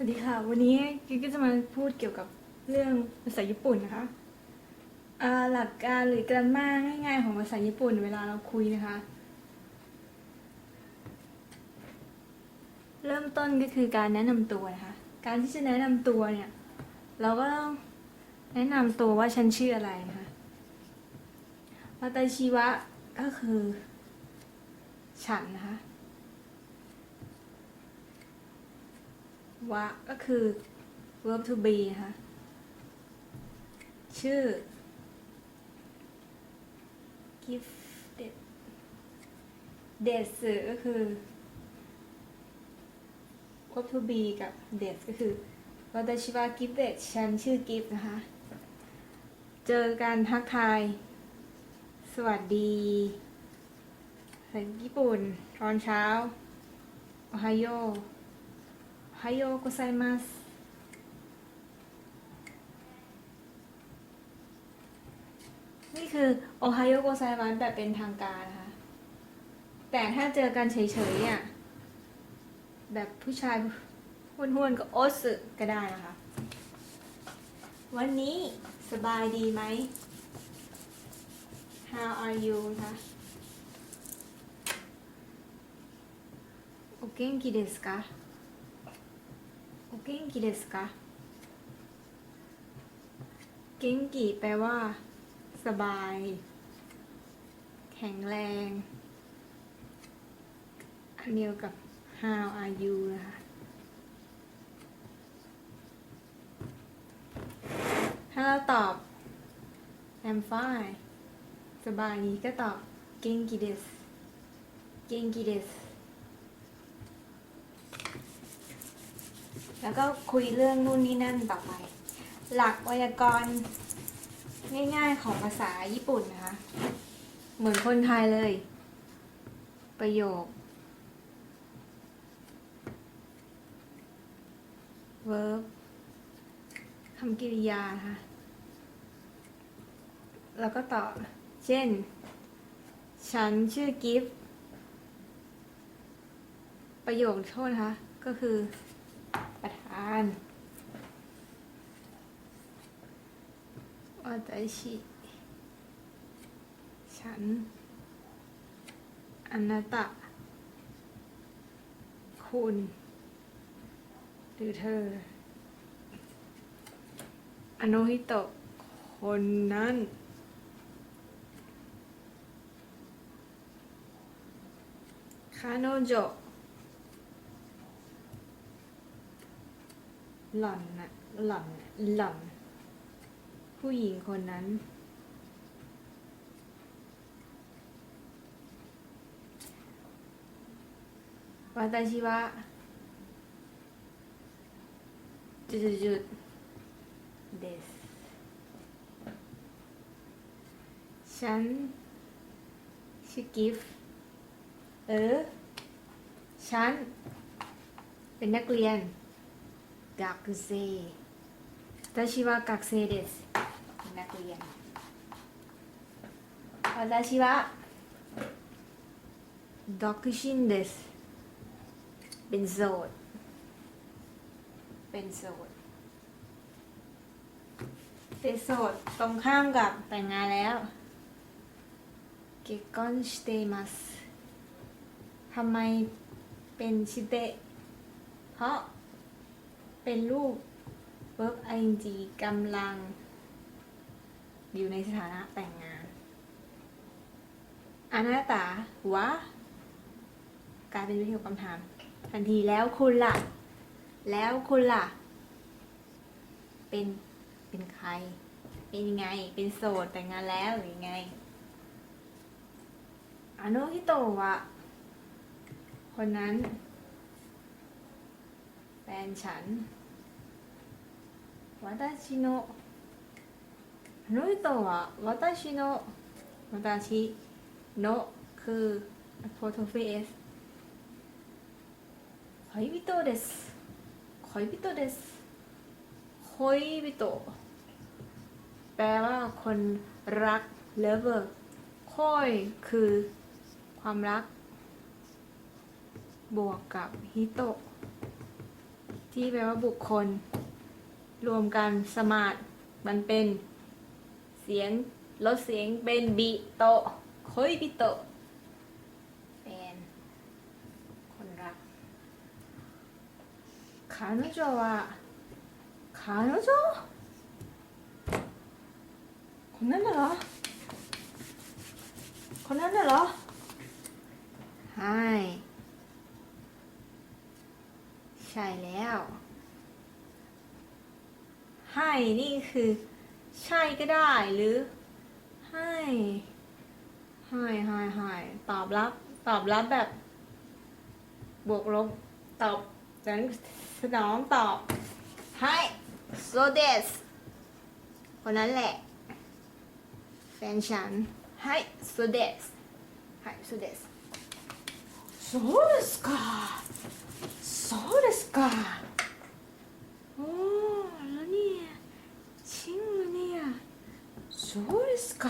สวัสดีค่ะ วันนี้กิ๊กก็จะมาพูดเกี่ยวกับเรื่องภาษาญี่ปุ่นนะคะหลักการหรือการมาง่ายๆของภาษาญี่ปุ่นเวลาเราคุยนะคะ เริ่มต้นก็คือการแนะนำตัวนะคะ การที่จะแนะนำตัวเนี่ย เราก็ต้องแนะนำตัวว่าฉันชื่ออะไรนะคะวัตชิวะก็คือ ฉันนะคะ วะก็คือ verb to be นะคะชื่อ gifted เดสก็คือ verb to be กับ เดสก็คือวัตชิวะ gifted ฉันชื่อกิฟนะคะ เจอกันทักทาย สวัสดีภาษาญี่ปุ่น ตอนเช้า โอไฮโอ おはようございますนี่คือโอไฮโอโกไซมันแบบเป็นทางการนะคะ แต่ถ้าเจอกันเฉยๆเนี่ยแบบผู้ชายห้วนๆก็โอสึก็ได้นะคะ วันนี้สบายดีไหม How are you นะคะโอเคกี่เดสกะ กิเดสกะเก่งกิแปลว่า สบาย แข็งแรง อันเดียวกับ how are you นะคะ ถ้าเราตอบ I'm fine สบายดีก็ตอบเก่งกิเดสเก่งกิเดส แล้วก็คุยเรื่องนู่นนี่นั่นต่อไป หลักไวยากรณ์ง่ายๆของภาษาญี่ปุ่นนะคะ เหมือนคนไทยเลย ประโยค verb คำกริยานะคะแล้วก็ต่อ เช่น ฉันชื่อกิฟต์ประโยคโทษนะคะ ก็คือานวาตาชิฉันอนาตะ คุณ หรือเธอ อโนฮิโตะ คนนั้น คาโนโจ หล่อนน่ะหล่อนน่ะหล่อน ผู้หญิงคนนั้น วาตาชิวะจุดจุดเดสฉันชื่อกิฟเออ ฉัน เป็นนักเรียน 学生私は学生ですนักเรียน私は独身ですเป็นโสดเป็นโสดเป็นโสดตรงข้ามกับแต่งงานแล้ว結婚していますทำไมเป็นชิเตะเพราะ เป็นรูป verb ing กำลัง อยู่ในสถานะแต่งงานอานาตาวะกลายเป็นวิธีคำถาม ทันทีแล้วคุณล่ะ แล้วคุณล่ะ เป็น เป็นใคร เป็นยังไง เป็นโสดแต่งงานแล้วหรือยังไงอาโนฮิโตวะ คนนั้น แฟนฉัน 私のあの人は私の私のคือ apostrophe s 恋人です恋人です恋人แปลว่าคนรัก lover ค่อยคือความรัก บวกกับฮิโตะ ที่แปลว่าบุคคล รวมกันสมาร์ทมันเป็นเสียงลดเสียงเป็นบิโตะโคยบิโตะแฟนคนรัก彼女は彼女คนนั้นน่ะเหรอ คนนั้นน่ะเหรอใช่ใช่แล้ว ให้นี่คือ ใช่ก็ได้หรือ ให้ให้ให้ให้ตอบรับ ตอบรับแบบ บวกลบ ตอบฉันสนองตอบ ให้ so this คนนั้นแหละ แฟนฉัน ให้ so this はい so this そうですかそうですかおー そうですか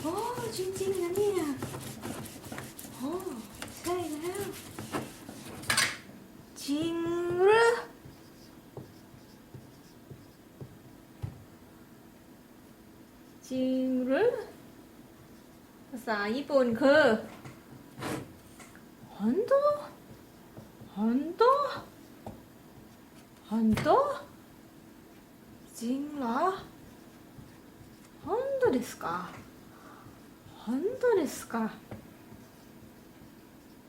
โอ้จริงๆนะเนี่ยโอ้ใช่แล้วจริงหรือจริงหรือภาษาญี่ปุ่นคือ本当本当本当 か本当ですか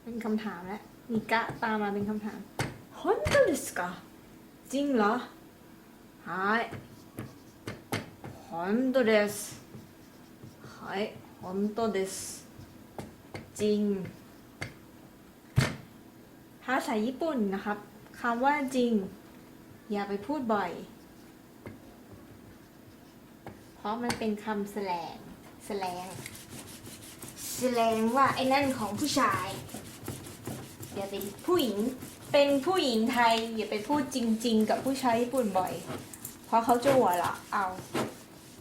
เป็นคำถามแล้วมีกะตามมาเป็นคำถาม本当ですかจริงเหรอはい本当ですはい本当ですจริง ภาษาญี่ปุ่นนะครับคำว่าจริง อย่าไปพูดบ่อย เพ ราะมันเป็นคำแสลง แสลง แสลงว่าไอ้นั่นของผู้ชาย อย่าไปผู้หญิง เป็นผู้หญิงไทย อย่าไปพูดจริง ๆ กับผู้ชายญี่ปุ่นบ่อย เพราะเขาจะหัวเราะเอา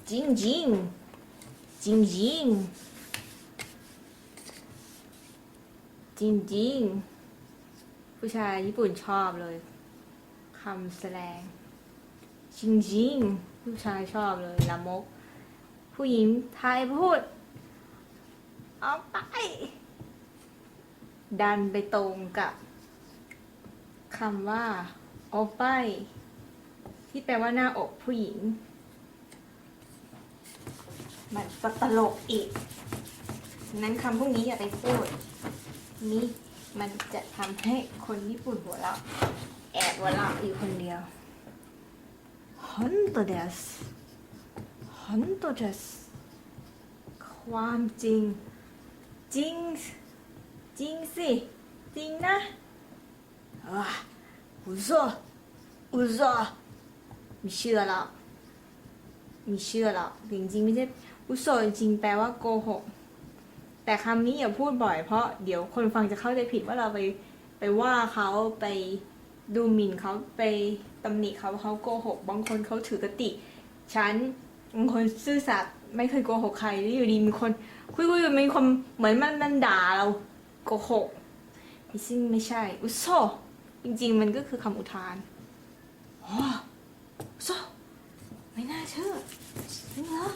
จริงจริงจริงจริงจริงจริงๆผู้ชายญี่ปุ่นชอบเลยคำแสลงจริงจริงๆผู้ชายชอบเลยละมก ผู้หญิงไทยพูดเอาไป ดันไปตรงกับคำว่าโอไป ที่แปลว่าหน้าอกผู้หญิง มันก็ตลกอีก นั้นคำพวกนี้อย่าไปพูด นี่มันจะทำให้คนญี่ปุ่นหัวเราะแอบหัวเราะอยู่คนเดียวฮอนโตเดสฮอนโตเดสความจริง จริง จริงสิ จริงนะอะอุโซอุโซไม่เชื่อหรอกไม่เชื่อหรอกจริงๆไม่ใช่อุโซจริงแปลว่าโกหก แต่คำนี้อย่าพูดบ่อยเพราะเดี๋ยวคนฟังจะเข้าใจผิดว่าเราไปไปว่าเขาไปดูหมิ่นเขาไปตำหนิเขาว่าเขาโกหก บางคนเขาถือกติ ฉัน บางคนซื่อสัตย์ไม่เคยโกหกใครแล้วอยู่ดีมีคน คุยคุยๆมีคนเหมือนมันมันด่าเราโกหกซึ่งไม่ใช่ อุโซจริง ๆ มันก็คือคำอุทานอ๋ออุโซไม่น่าเชื่อจริงเหรอ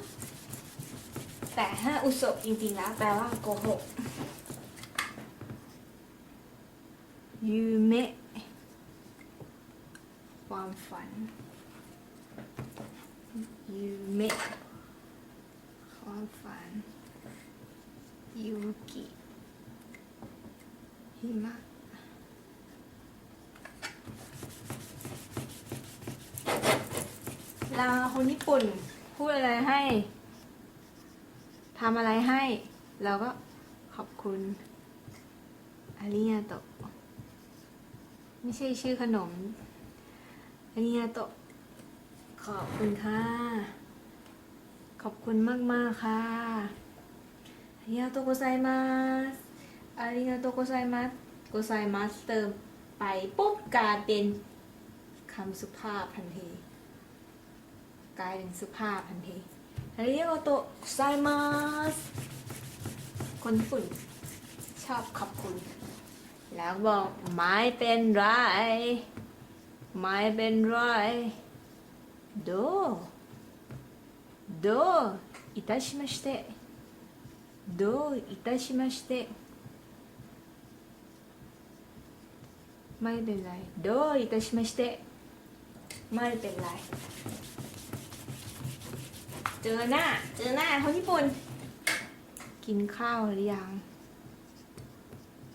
แต่ถ้าอุศจริง ๆ แล้วแปลว่าโกหกยูเมะความฝัน ยูเมะความฝันยูกิหิมะเวลาคนญี่ปุ่นพูดอะไรให้ทำอะไรให้ เราก็ขอบคุณอาริยาโตะไม่ใช่ชื่อขนมอาริยาโตะ ขอบคุณค่ะ ขอบคุณมากมากค่ะอาริยาโตโกไซมัสอาริยาโตโกไซมัสโกไซมัสเติมไปปุ๊บกลายเป็นคำสุภาพทันที กลายเป็นสุภาพทันทีอาริยาโตโกไซมัสคนฝุ่นชอบขอบคุณ แล้วบอกไม่เป็นไร ไม่เป็นไร どうどういたしましてどういたしましてไม่เป็นไรどういたしましてไม่เป็นไร เจอหน้า เจอหน้าคนญี่ปุ่น กินข้าวหรือยัง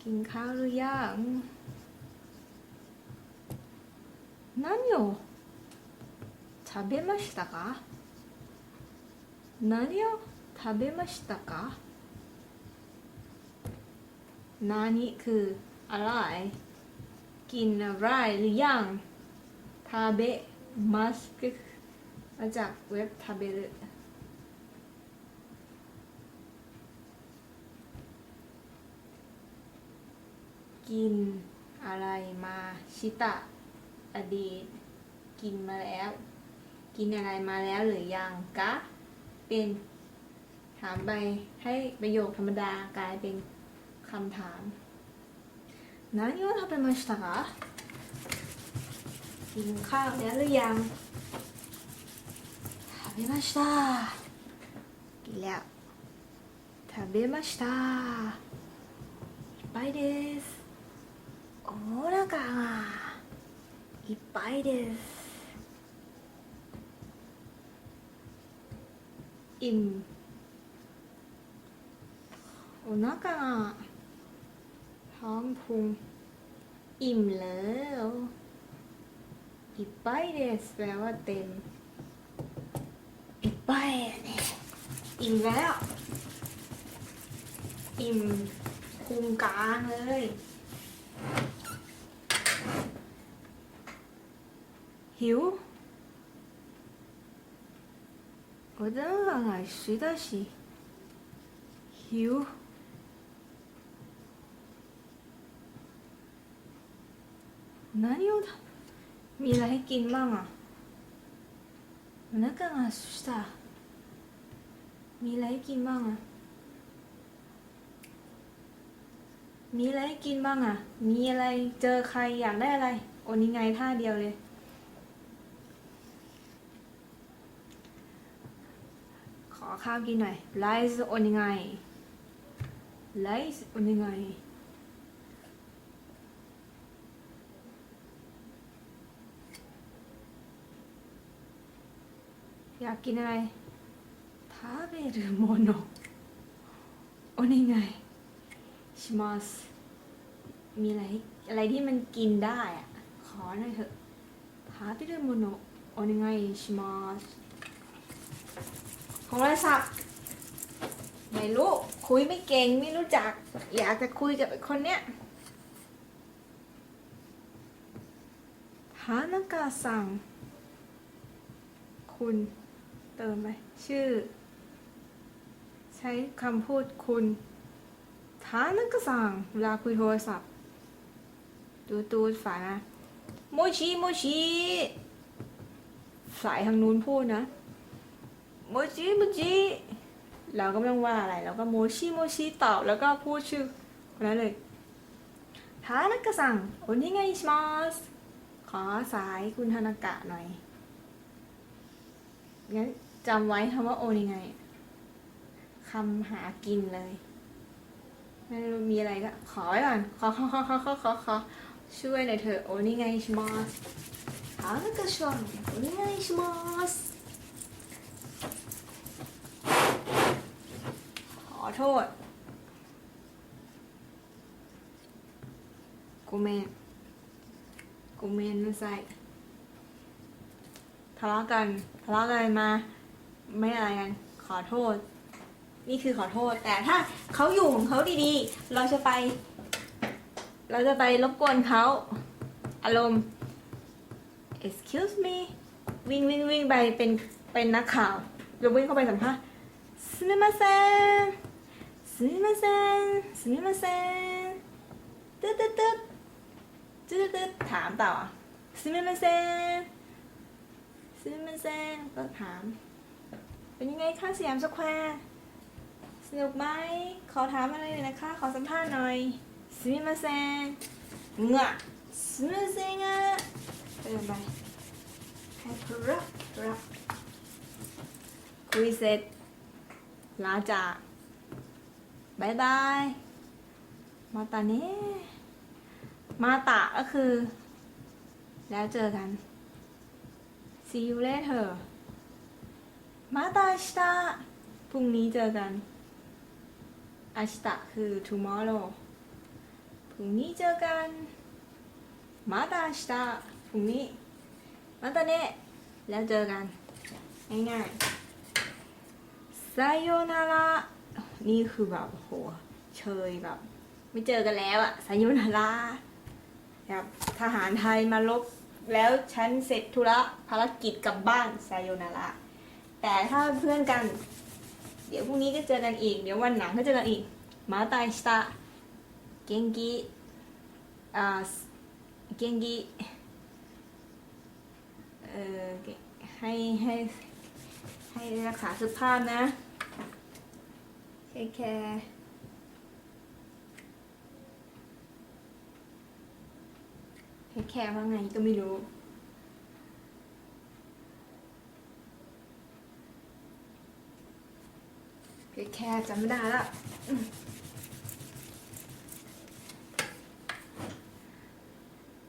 กินข้าวหรือยัง何を 食べましたか何を食べましたか何คืออะไร กินอะไรหรือยังทาเบะมัสก็มาจากเว็บทาเบะกินอะไรมาชิตะ อดีต กินมาแล้ว กินอะไรมาแล้วหรือยังกะ เป็นถามไปให้ประโยคธรรมดากลายเป็นคำถาม何を食べましたかกินข้าวแล้วหรือยัง食べましたกินแล้ว食べましたいっぱいですお腹がいっぱいです อิ่มお腹がท้องพุงอิ่มแล้วいっぱいですแปลว่าเต็มいっぱいเนี่ยอิ่มแล้ว อิ่มพุงกลางเลยหิว お腹が空いたしหิว何を食べมีอะไรให้กินบ้างอ่ะお腹がしたมีอะไรให้กินบ้างอ่ะ มีอะไรให้กินบ้างอ่ะ มีอะไรเจอใครอยากได้อะไร โอนี้ไงท่าเดียวเลย ข้าวกินหน่อยไลซ์โอนิไงไลซ์โอนิไงอยากกินอะไรทาเบรุโมโนโอนิไงชิมัสมีอะไรอะไรที่มันกินได้อะขอหน่อยเถอะทาเบรุโมโนโอนิไงชิมัส โทรศัพท์ไม่รู้ คุยไม่เก่งไม่รู้จัก อยากจะคุยกับไอ้คนเนี้ยฮานากาสั่ง คุณเติมไปชื่อ ใช้คำพูดคุณฮานากาสั่งเวลาคุยโทรศัพท์ ดูตูดฝานะโมชิโมชิสายทางนู้นพูดนะ โมจิโมจิเราก็ไม่ต้องว่าอะไรเราก็โมชิโมชิตอบแล้วก็พูดชื่อคนนั้นเลยทานากะสั่งโอนิไงชิมัสขอสายคุณธนากะหน่อยงั้นจำไว้คำว่าโอนิไงคำหากินเลยไม่รู้มีอะไรก็ขอไว้ก่อนขอขอขอขอขอขอขอช่วยหน่อยเถอะโอนิไงชิมัสทานากะสั่งโอนิไงชิมัส อโทษกูเมนกูเมนไม่ใส่ทะเลาะกันทะเลาะกันมา ไม่อะไรกัน ขอโทษ นี่คือขอโทษ แต่ถ้าเขาอยู่ของเขาดีๆ เราจะไป เราจะไปรบกวนเขาอารมณ์ excuse me วิ่งวิ่งวิ่งไปเป็นเป็นนักข่าวเราวิ่งเข้าไปสัมภาษณ์ すみません すみませんすみませんตึ๊ดตึ๊ดตึ๊ดตึ๊ดตึ๊ดถามต่อすみませんすみませんก็ถาม เป็นยังไงคะสยามสแควร์สนุกไหมขอถามอะไรหน่อยนะคะ ขอสัมภาษณ์หน่อยす すみませんがすみませんがเออไปให้ครับครับคุยเสร็จลาจาก บายบาย มาตาเน่มาตะก็คือ แล้วเจอกัน see you later มาตาชิตะพรุ่งนี้เจอกันอาชิตะคือ tomorrow พรุ่งนี้เจอกันมาตาชิตะพรุ่งนี้มาตาเน่แล้วเจอกัน ง่ายๆไซโย นี่คือแบบโหเชยแบบ ไม่เจอกันแล้วอะไซโยนาระแบบทหารไทยมาลบแล้วฉันเสร็จธุระภารกิจกลับบ้านไซโยนาระแต่ถ้าเพื่อนกัน เดี๋ยวพรุ่งนี้ก็เจอกันอีก เดี๋ยววันหลังก็เจอกันอีก มาตาชิตะเกงกิอ่าเกงกิเอ่อให้ให้ให้รักษาสุขภาพนะ เอแคร์เอแคร์ว่าไงก็ไม่รู้แคร์จำไม่ได้ละ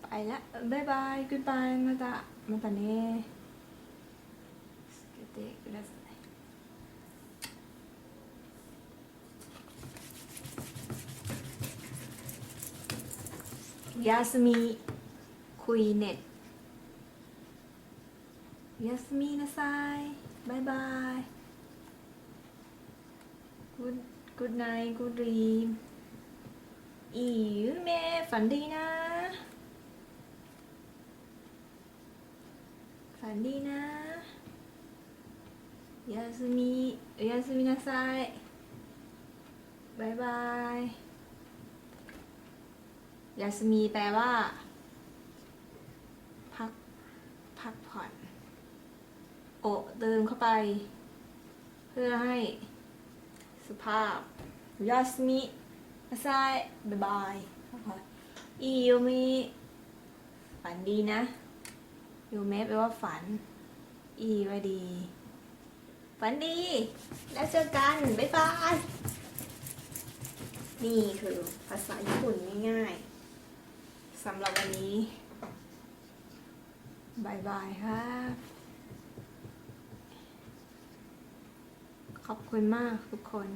ไปละบายบายกุยบายมาตามาตาเน่สเกตเตกรัส ยาสมีคุยเน็ตยาสมีนะไซบายบาย good good night good dream อียูเมฝันดีนะ ฝันดีนะยาสมียาสมีนะไซบายบาย ยาสมีแปลว่า พัก พักผ่อน โอะเติมเข้าไป เพื่อให้สุภาพยาสมิอาไซบายบายอียูมิฝันดีนะยูเมะแปลว่าฝัน อีไว้ดี ฝันดี แล้วเจอกัน บ๊ายบาย นี่คือภาษาญี่ปุ่นง่ายๆ สำหรับวันนี้บายบายครับ ขอบคุณมากทุกคน